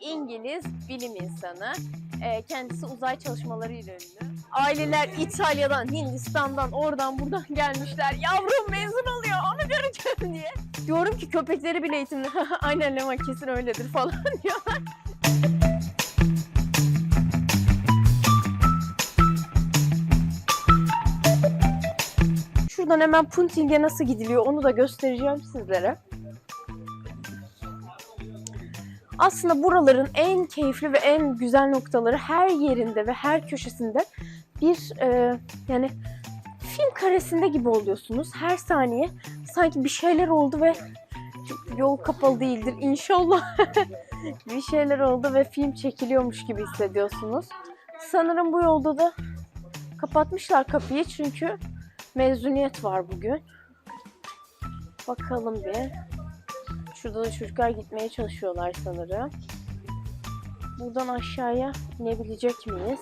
İngiliz bilim insanı. Ee, kendisi uzay çalışmalarıyla ünlü. Aileler İtalya'dan, Hindistan'dan, oradan buradan gelmişler. Yavrum mezun oluyor, onu göreceğim diye. Diyorum ki köpekleri bile eğitimli. Aynen Leman kesin öyledir falan diyorlar. Şuradan hemen Punting'e nasıl gidiliyor onu da göstereceğim sizlere. Aslında buraların en keyifli ve en güzel noktaları her yerinde ve her köşesinde bir e, yani film karesinde gibi oluyorsunuz. Her saniye sanki bir şeyler oldu ve yol kapalı değildir inşallah. bir şeyler oldu ve film çekiliyormuş gibi hissediyorsunuz. Sanırım bu yolda da kapatmışlar kapıyı çünkü mezuniyet var bugün. Bakalım bir. Şurada da çocuklar gitmeye çalışıyorlar sanırım. Buradan aşağıya inebilecek miyiz?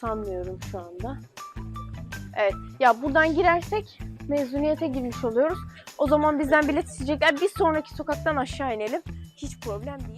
Sanmıyorum şu anda. Evet. Ya buradan girersek mezuniyete girmiş oluyoruz. O zaman bizden bilet isteyecekler. Bir sonraki sokaktan aşağı inelim. Hiç problem değil.